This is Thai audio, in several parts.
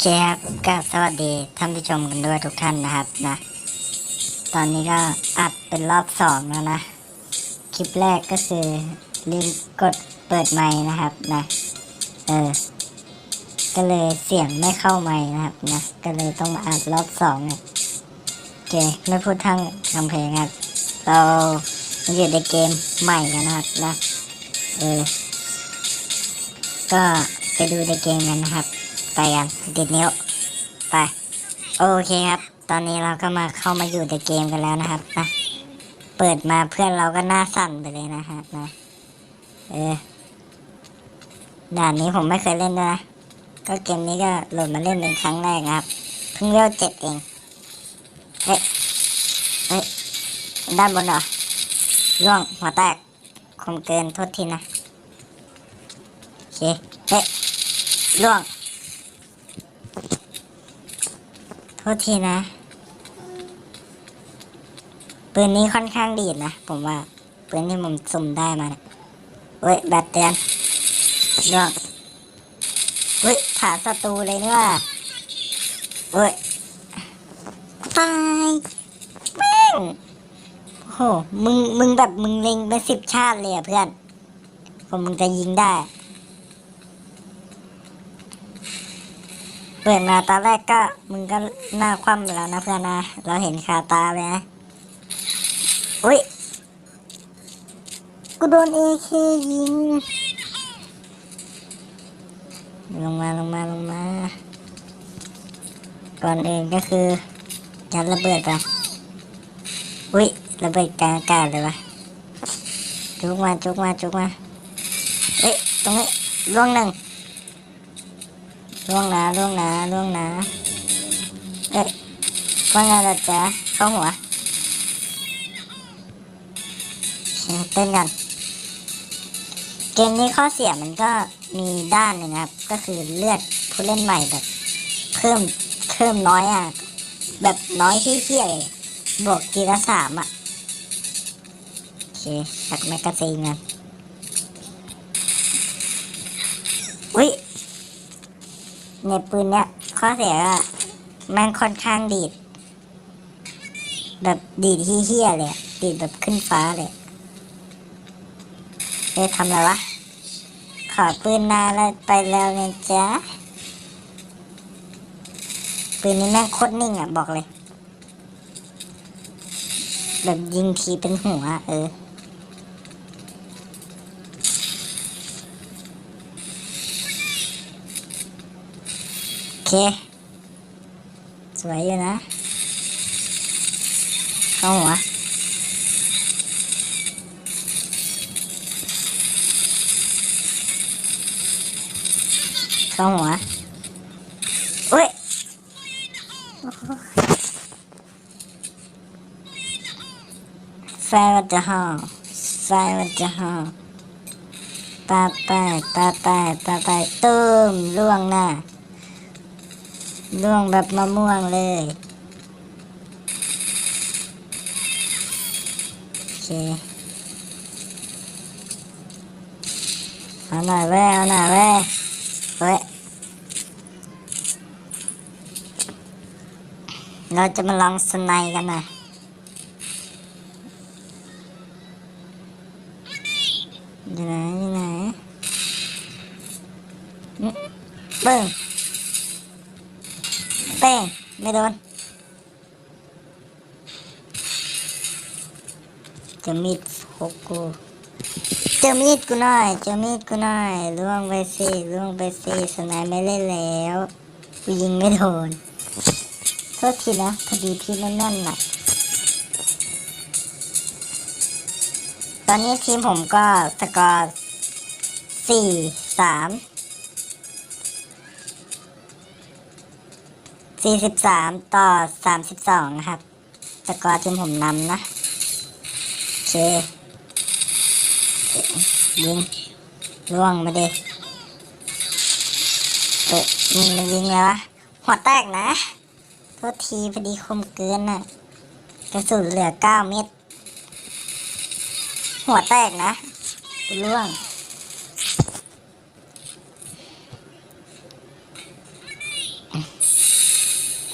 เคครับก็สวัสดีท่านผู้ชมกันด้วยทุกท่านนะครับนะ ตอนนี้ก็อัดเป็นรอบสองแล้วนะ คลิปแรกก็คือลืมกดเปิดไมค์นะครับนะ เออ ก็เลยเสียงไม่เข้าไมค์นะครับนะ ก็เลยต้องมาอัดรอบสองเนี่ยโอเค ไม่พูดทั้งคำเพลงครับ เรามาอยู่ในเกมใหม่กันนะครับนะ เออ ก็ไปดูในเกมกันนะครับ ไปกันติดนิ้วไปโอเคครับ ตอนนี้เราก็มาเข้ามาอยู่ในเกมกันแล้วนะครับนะเปิดมาเพื่อนเราก็หน้าสั่นไปเลยนะฮะนะเออด่านนี้ผมไม่เคยเล่นด้วยนะก็เกมนี้ก็โหลดมาเล่นเป็นครั้งแรกครับเพิ่งเลี้ยวเจ็ดเองเฮ้ยเฮ้ยด้านบนเหรอร่วงหัวแตกคมเกินโทษทีนะโอเคเฮ้ยร่วง โท ษทีนะ ปืนนี้ค่อนข้างดีดนะ ผมว่า ปืนที่ผมสุ่มได้มาเนี่ยเว้ย แบตเตือนร่วงเว้ยฐาศัตรูเลยนี่ว่าเว้ยตายแม่งโห มึง มึงแบบมึงเล็งเป็นสิบชาติเลยอะเพื่อนผมมึงจะยิงได้ ปิดมาตอนแรกก็มึงก็หน้าคว่ำแล้วนะเพื่อนนะ เราเห็นคาตาเลยนะอุ้ย กูโดนเอเคยิง ลงมาลงมาลงมา ก่อนอื่นก็คือยัดระเบิดไปอุ้ยระเบิดกลางอากาศเลยวะจุกมาจุกมาจุกมาเอ้ยตรงนี้ล่วงหนึ่ง ล่วงนะล่วงนะล่วงนะเอ๊ะว่าไงล่ะจ๊ะเข้าหัวโอเต้นกันเกมนี้ข้อเสียมันก็มีด้านหนึ่งครับ ก็คือเลือดผู้เล่นใหม่แบบเพิ่มเพิ่มน้อยอะ แบบน้อยที่เที่ยเลยบวกทีละสามอะโอเคชักแมกกาซีนกันอุ้ย ในปืนเนี้ยข้อเสียก็แม่งค่อนข้างดีด แบบดีดที่เฮี้ยเลยดีดแบบขึ้นฟ้าเลยเอ๊ะทำอะไรวะ ขอปืนนาแล้วไปแล้วเนี่ยจ๊ะปืนนี้แม่งโคตรนิ่งอะ บอกเลย แบบยิงทีเป็นหัวเออ เค สวยอยู่นะ เข้าหัวเข้าหัวอุ้ยไฟมันจะห่องไฟมันจะห่องปาไปปาไปปาไปตุ้มล่วงหน้า ล่วงแบบมะม่วงเลยโอเคเอาหน่อยเว้ยเอาหน่อยเว้ยเว้ยเราจะมาลองสไนกันนะอยู่ไหนอยู่ไหนอื้อเบิ้ง ป้ง ไม่โดนเจะมีดหกกูเจอมีดกูหน่อยเจอมีดกูหน่อยล่วงไปสิล่วงไปสิสนายไม่เล่นแล้วกูยิงไม่โดนโทษทีนะพอดีพี่นั่นนั่นน่ะตอนนี้ทีมผมก็สกอร์สี่สาม สี่สิบสามต่อสามสิบสองนะครับ สกอร์ทีมผมนำนะโอเคยิงล่วงมาดิเอ๊ะยิงมันยิงแล้วะหัวแตกนะโทษทีพอดีคมเกินน่ะกระสุนเหลือเก้าเม็ดหัวแตกนะล่วง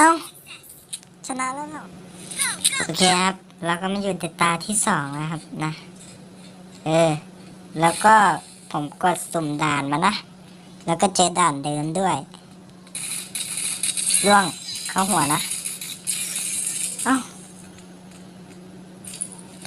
เอ้า ชนะแล้วเหรอโอเคครับ เราก็มาอยู่ในตาที่สองนะครับนะ เออ แล้วก็ผมกดสุ่มด่านมานะ แล้วก็เจอด่านเดิมด้วยร่วงเข้าหัวนะ เอ้า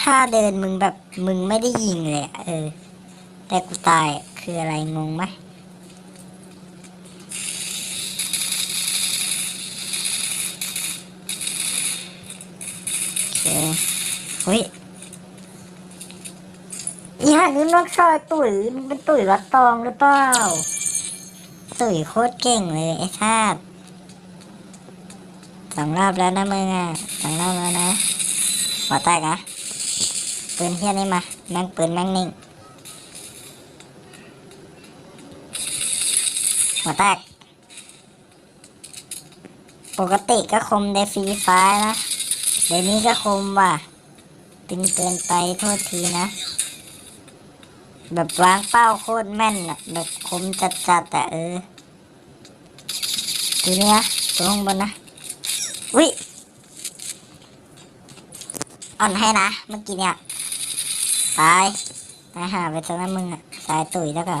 ถ้าเดินมึงแบบมึงไม่ได้ยิงเลยอะเออ แต่กูตายอะคืออะไรงงไหม เคเฮ้ยอีห่านี้น้องชายตุ๋ยมันเป็นตุ๋ยวัดตองหรือเปล่า ตุ๋ยโคตรเก่งเลยไอ้ชาติสองรอบแล้วนะมึงอะสองรอบแล้วนะหัวแตกนะปืนเฮียนี่มา แม่งปืนแม่งนิ่งหัวแตก ปกติก็คมในฟรีไฟล์นะ เดี๋ยวนี้ก็คมว่ะตึงเกินไปโทษทีนะ แบบวางเป้าโคตรแม่นอะแบบคมจัดๆแต่เออทีนี้ยตัวข้างบนนะวิอ่อนให้นะ เมื่อกี้เนี่ยตายตายหาไปซะนะมึงอะสายตุ๋ยแล้วก็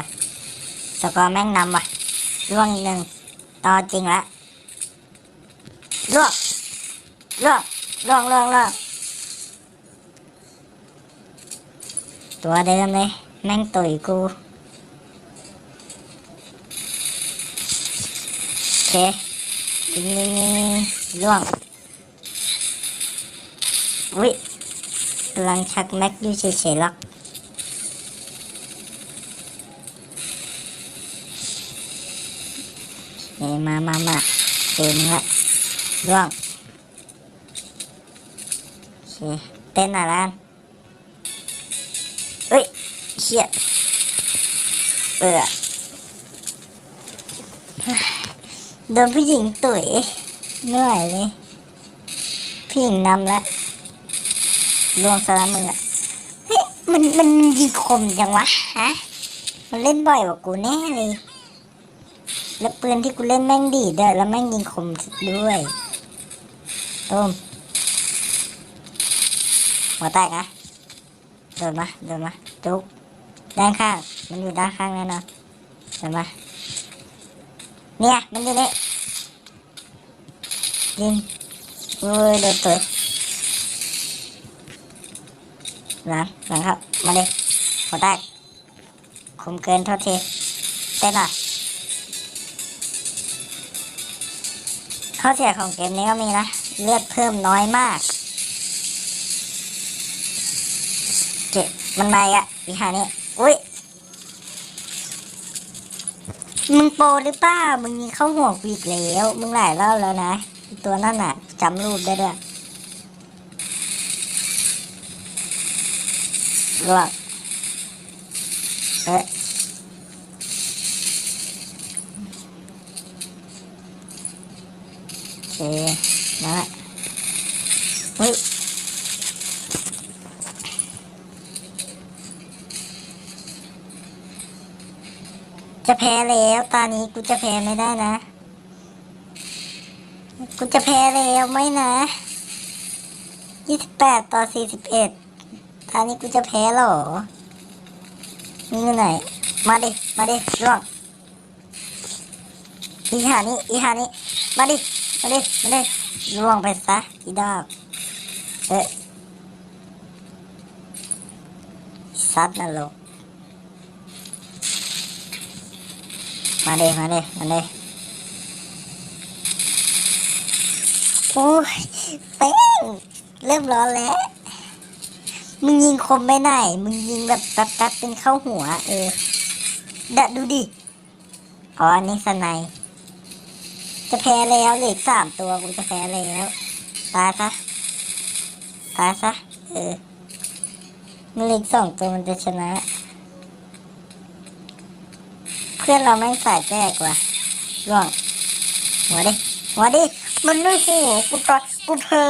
สกอร์แม่งนำว่ะล่วงอีกหนึ่งต่อจริงละล่วงล่วง ล่วงล่วงล่วงตัวเดิมเลยแม่งตุยกูโอเคยิงยิงยิงยิงล่วงวิกำลังชักแม็กอยู่ เฉยๆหรอกเอ้ยมามามาเต็มละล่วงโอเคเต้นหน่อยละกันเอ้ยเชี่ยเออโดนผู้หญิงตุ๋ยเหนื่อยเลยผู้หญิงนำแล้วรวงสารมืออะเฮ้ยมันมันยิงคมจังวะฮะมันเล่นบ่อยกว่ากูแน่เลย แล้วปืนที่กูเล่นแม่งดีด้วยแล้วแม่งยิงคมด้วยต้ม หัวแตกนะเดินมาเดินมาจุกด้านข้าง มันอยู่ด้านข้างแน่นอนเดินมาเนี่ย มันอยู่นี่ยิงโอ้ยโดนตัวหลังหลังครับ มาเลยหัวแตกคมเกินโทษทีเต้นหน่อยข้อเสียของเกมนี้ก็มีนะ เลือดเพิ่มน้อยมาก เจ็บ มันมาอะอีหานี่อุ้ยมึงโปรหรือเปล่ามึงยิงเข้าหัวกีกแล้ว มึงหลายรอบแล้วนะ ตัวนั่นน่ะจำรูปได้ด้วยรวกเอ๊ะโอเคนั่นแหละเฮ้ย จะแพ้แล้วตอนนี้กูจะแพ้ไม่ได้นะ กูจะแพ้แล้วไหมนะยี่สิบแปดต่อสี่สิบเอ็ดตอนนี้กูจะแพ้หรอมึงอยู่ไหน มาดิ มาดิร่วงอีหานี่อีหานี่มาดิ มาดิ มาดิร่วงไปซะอีดอกเอ๊ะซัดนรก มาเลยมาเลยมาเลยโอ้ยเป้งเริ่มร้อนแล้ว มึงยิงคมไม่ได้ มึงยิงแบบแป๊บๆเป็นเข้าหัว เออดะดูดิ อ๋ออันนี้สไนยจะแพ้แล้วเหลืออกสามตัวกูจะแพ้แล้วตายซะตายซะเออมันเหลืออกสองตัวมันจะชนะ พื่อนเราแม่งสายแจกว่ะร่วงหัวดิหัวดิมันไม่โหกูตอกูเพอ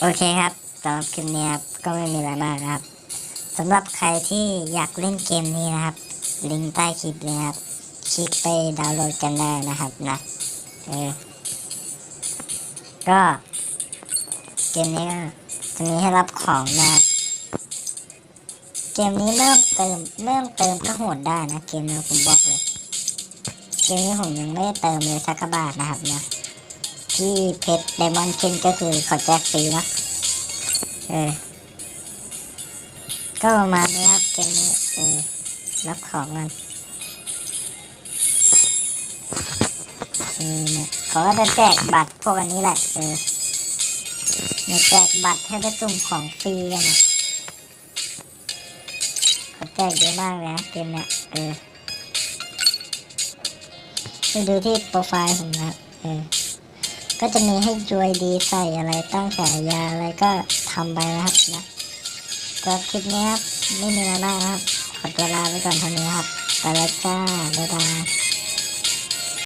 โอเคครับสำหรับคลิปนี้ครับก็ไม่มีอะไรมากครับสำหรับใครที่อยากเล่นเกมนี้นะครับ ลิงก์ใต้คลิปเลยครับคลิกไปดาวน์โหลดกันได้นะครับนะเออก็เกมนี้ก็จะมีให้รับของนะครับ เกมนี้เริ่มเติมเริ่มเติมก็โหดได้นะเกมนี้ผมบอกเลย เกมนี้ผมยังไม่ได้เติมเลยสักกระบาทนะครับนะที่เพชรไดมอนด์เคนก็คือขาแจกฟรีนะเออก็ประมาณนี้ครับเกมนี้เออรับของกันเออเนี่ยเขาก็จะแจกบัตรพวกอันนี้แหละเออเนี่ยแจกบัตรให้ไปสุ่มของฟรีกันนะ แจกเยอะมากเลยนะเกมเนี้ยเออไปดูที่โปรไฟล์ผมนะเออก็จะมีให้จวยดีใส่อะไรตั้งฉายาอะไรก็ทำไปนะครับนะก็คลิปนี้ครับไม่มีอะไรมากนะครับ ขอตัวลาไปก่อนเท่านี้ครับ ไปแล้วจ้าบ๊ายบาย